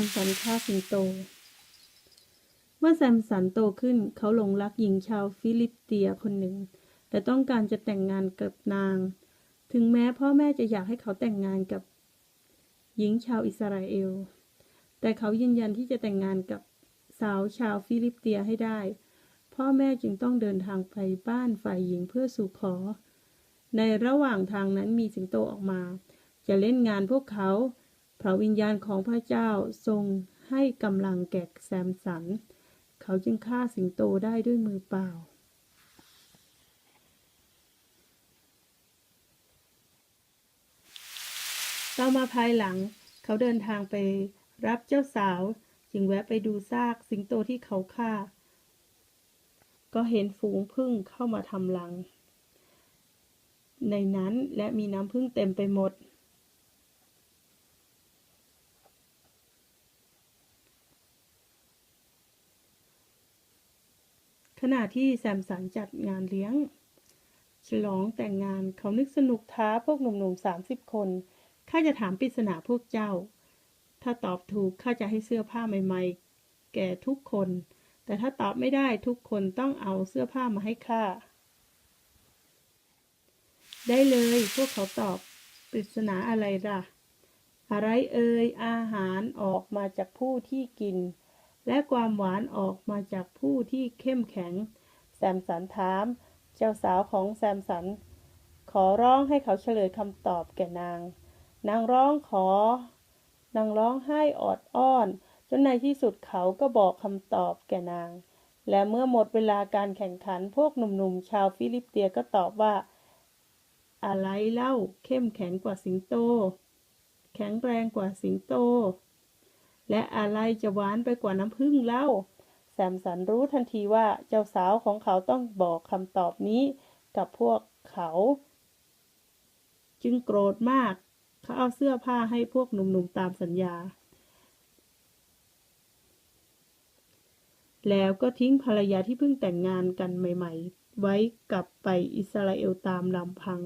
มสันฆ่าสิงโต เมื่อแซมสันโตขึ้นเขาหลงรักหญิงชาวฟิลิปเตียคนหนึ่ง แต่ต้องการจะแต่งงานกับนาง ถึงแม้พ่อแม่จะอยากให้เขาแต่งงานกับหญิงชาวอิสราเอล แต่เขายืนยันที่จะแต่งงานกับสาวชาวฟิลิปเตียให้ได้ พ่อแม่จึงต้องเดินทางไปบ้านฝ่ายหญิงเพื่อสู่ขอ ในระหว่างทางนั้นมีสิงโตออกมา จะเล่นงานพวกเขา พระวิญญาณของพระเจ้าทรงให้กำลังแก่แซมสัน เขาจึงฆ่าสิงโตได้ด้วยมือเปล่า ต่อมาภายหลังเขาเดินทางไปรับเจ้าสาว จึงแวะไปดูซากสิงโตที่เขาฆ่า ก็เห็นฝูงผึ้งเข้ามาทำรัง ในนั้นและมีน้ำผึ้งเต็มไปหมด ขณะที่แซมสันจัดงานเลี้ยง ฉลองแต่งงานเขานึกสนุกท้าพวกหนุ่มๆสามสิบคนข้าจะถามปริศนาพวกเจ้า ถ้าตอบถูกข้าจะให้เสื้อผ้าใหม่ ๆ แก่ทุกคน แต่ถ้าตอบไม่ได้ทุกคนต้องเอาเสื้อผ้ามาให้ข้าได้เลยพวกเขาตอบปริศนาอะไรล่ะ อะไรเอ่ยอาหารออกมาจากผู้ที่กิน และความหวานออกมาจากผู้ที่เข้มแข็ง แซมสันถาม เจ้าสาวของแซมสัน ขอร้องให้เขาเฉลยคำตอบแก่นาง นางร้องขอ นางร้องไห้ออดอ้อน จนในที่สุดเขาก็บอกคำตอบแก่นาง และเมื่อหมดเวลาการแข่งขันพวกหนุ่มๆ ชาวฟิลิปเตียก็ตอบว่า อะไรเล่าเข้มแข็งกว่าสิงโต แข็งแรงกว่าสิงโต และอะไรจะหวานไปกว่าน้ำผึ้งเล่า แซมสันรู้ทันทีว่าเจ้าสาวของเขาต้องบอกคำตอบนี้กับพวกเขา จึงโกรธมาก เขาเอาเสื้อผ้าให้พวกหนุ่มๆตามสัญญา แล้วก็ทิ้งภรรยาที่เพิ่งแต่งงานกันใหม่ๆ ไว้กลับไปอิสราเอลตามลำพัง